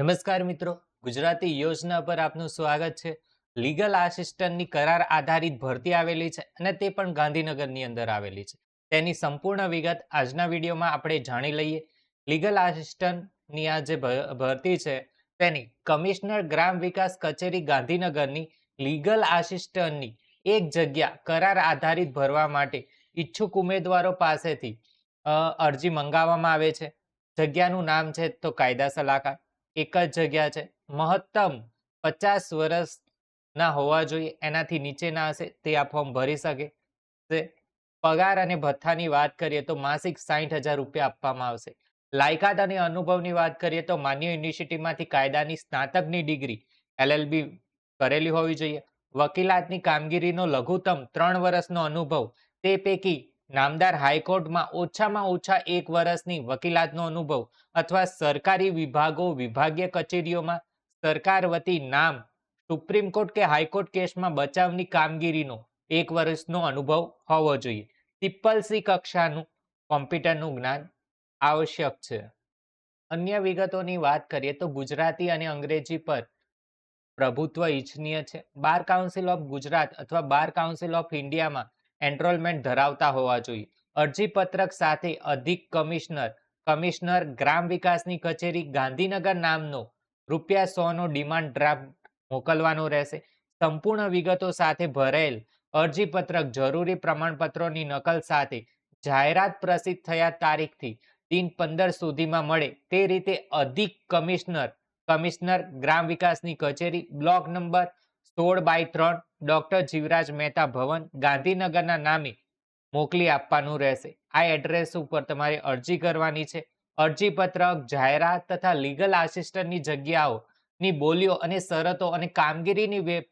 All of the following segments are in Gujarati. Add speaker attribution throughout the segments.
Speaker 1: નમસ્કાર મિત્રો. ગુજરાતી યોજના પર આપનું સ્વાગત છે. લીગલ આસિસ્ટન્ટની કરાર આધારિત ભરતી આવેલી છે અને તે પણ ગાંધીનગરની અંદર આવેલી છે. તેની સંપૂર્ણ વિગત આજના વિડીયોમાં આપણે જાણી લઈએ. લીગલ આસિસ્ટન્ટની આ જે ભરતી છે તેની કમિશનર ગ્રામ વિકાસ કચેરી ગાંધીનગરની લીગલ આસિસ્ટન્ટની એક જગ્યા કરાર આધારિત ભરવા માટે ઈચ્છુક ઉમેદવારો પાસેથી અરજી મંગાવવામાં આવે છે. જગ્યાનું નામ છે તો કાયદા સલાહકાર. એક જ જગ્યા છે. મહત્તમ પચાસ વર્ષના હોવા જોઈએ. એનાથી નીચેના હશે. તે આ ફોર્મ ભરી શકે. પગાર અને ભથ્થાની વાત કરીએ તો માસિક સાહીઠ હજાર રૂપિયા આપવામાં આવશે. લાયકાત અને અનુભવની વાત કરીએ તો માન્ય યુનિવર્સિટીમાંથી કાયદાની સ્નાતકની ડિગ્રી એલએલબી કરેલી હોવી જોઈએ. વકીલાતની કામગીરીનો લઘુત્તમ ત્રણ વર્ષનો અનુભવ તે પૈકી નામદાર હાઈકોર્ટમાં ઓછામાં ઓછા એક વર્ષની વકીલાતનો અનુભવ અથવા સરકારી વિભાગો, વિભાગીય કચેરીઓમાં સરકાર વતી નામ, સુપ્રીમ કોર્ટ કે હાઈકોર્ટ કેસમાં બચાવની કામગીરીનો એક વર્ષનો અનુભવ હોવો જોઈએ. ટ્રિપલ સી કક્ષાનું કોમ્પ્યુટરનું જ્ઞાન આવશ્યક છે. અન્ય વિગતોની વાત કરીએ તો ગુજરાતી અને અંગ્રેજી પર પ્રભુત્વ ઇચ્છનીય છે. બાર કાઉન્સિલ ઓફ ગુજરાત અથવા બાર કાઉન્સિલ ઓફ ઇન્ડિયામાં એનરોલમેન્ટ ધરાવતા હોવા જોઈએ. અરજી પત્રક સાથે અધિક કમિશનર કમિશનર ગ્રામ વિકાસની કચેરી ગાંધીનગર નામનો રૂપિયા સોનો ડિમાન્ડ ડ્રાફ્ટ મોકલવાનો રહેશે. સંપૂર્ણ વિગતો સાથે ભરેલ અરજીપત્રક જરૂરી પ્રમાણપત્રોની નકલ સાથે જાહેરાત પ્રસિદ્ધ થયા તારીખથી દિન પંદર સુધીમાં મળે તે રીતે અધિક કમિશનર કમિશનર ગ્રામ વિકાસની કચેરી, બ્લોક નંબર સોળ બાય ત્રણ ડોક્ટર જીવરાજ મહેતા ભવન ગાંધીનગરના નામે મોકલી આપવાનું રહેશે. આ એડ્રેસ ઉપર તમારે અરજી કરવાની છે. અરજી પત્રક જાહેરાત તથા લીગલ આસિસ્ટન્ટની જગ્યાઓની બોલીઓ અને શરતો અને કામગીરીની web,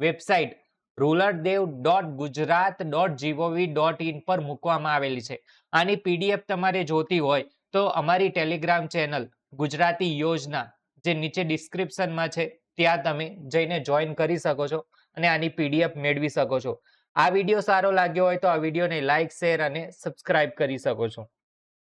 Speaker 1: website રૂલરદેવ dot Gujarat dot gov dot in પર મૂકવામાં આવેલી છે. આની પીડીએફ તમારે જોતી હોય તો અમારી ટેલિગ્રામ ચેનલ ગુજરાતી યોજના જે નીચે ડિસ્ક્રિપ્શનમાં છે ત્યાં તમે જઈને જોઈન કરી શકો છો અને આની પીડીએફ મેળવી શકો છો. આ વીડિયો સારો લાગ્યો હોય તો આ વિડીયોને લાઇક શેર અને સબસ્ક્રાઇબ કરી શકો છો.